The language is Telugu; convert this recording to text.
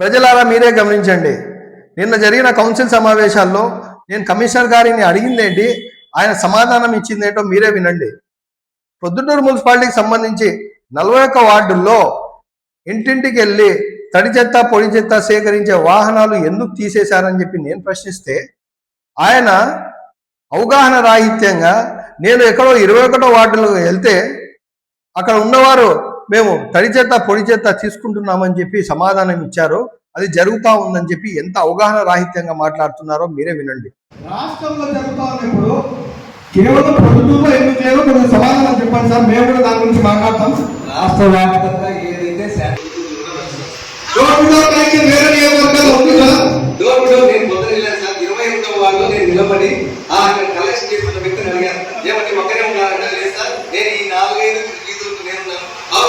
ప్రజలారా మీరే గమనించండి. నిన్న జరిగిన కౌన్సిల్ సమావేశాల్లో నేను కమిషనర్ గారిని అడిగిందేంటి ఆయన సమాధానం ఇచ్చిందేంటో మీరే వినండి. ప్రొద్దుటూరు మున్సిపాలిటీకి సంబంధించి నలభై ఒక్క వార్డుల్లో ఇంటింటికి వెళ్ళి తడి చెత్త పొడి చెత్త సేకరించే వాహనాలు ఎందుకు తీసేశారని చెప్పి నేను ప్రశ్నిస్తే ఆయన అవగాహన రాహిత్యంగా నేను ఎక్కడో ఇరవై ఒకటో వార్డులో వెళ్తే అక్కడ ఉన్నవారు మేము తడి చేత పొడి చేత తీసుకుంటున్నామని చెప్పి సమాధానం ఇచ్చారో అది జరుగుతా ఉందని చెప్పి ఎంత అవగాహన రాహిత్యంగా మాట్లాడుతున్నారో మీరే వినండి. రాష్ట్రంలో జరుగుతా ఉన్నప్పుడు కేవలం ప్రభుత్వంలో ఎందుకు కొంచెం సమాధానం చెప్పండి సార్. మేము కూడా దాని గురించి మాట్లాడతాం. రాష్ట్ర వ్యాప్తంగా ఏదైతే నేను వెళ్ళాను సార్. ఇరవై వాళ్ళు నేను నిలబడి ఆ కలెక్షన్ చేసిన వ్యక్తిని అడిగాను. ఏమంటే ఉన్నారంటే సార్. నేను ఈ నాలుగైదు నేను ఆ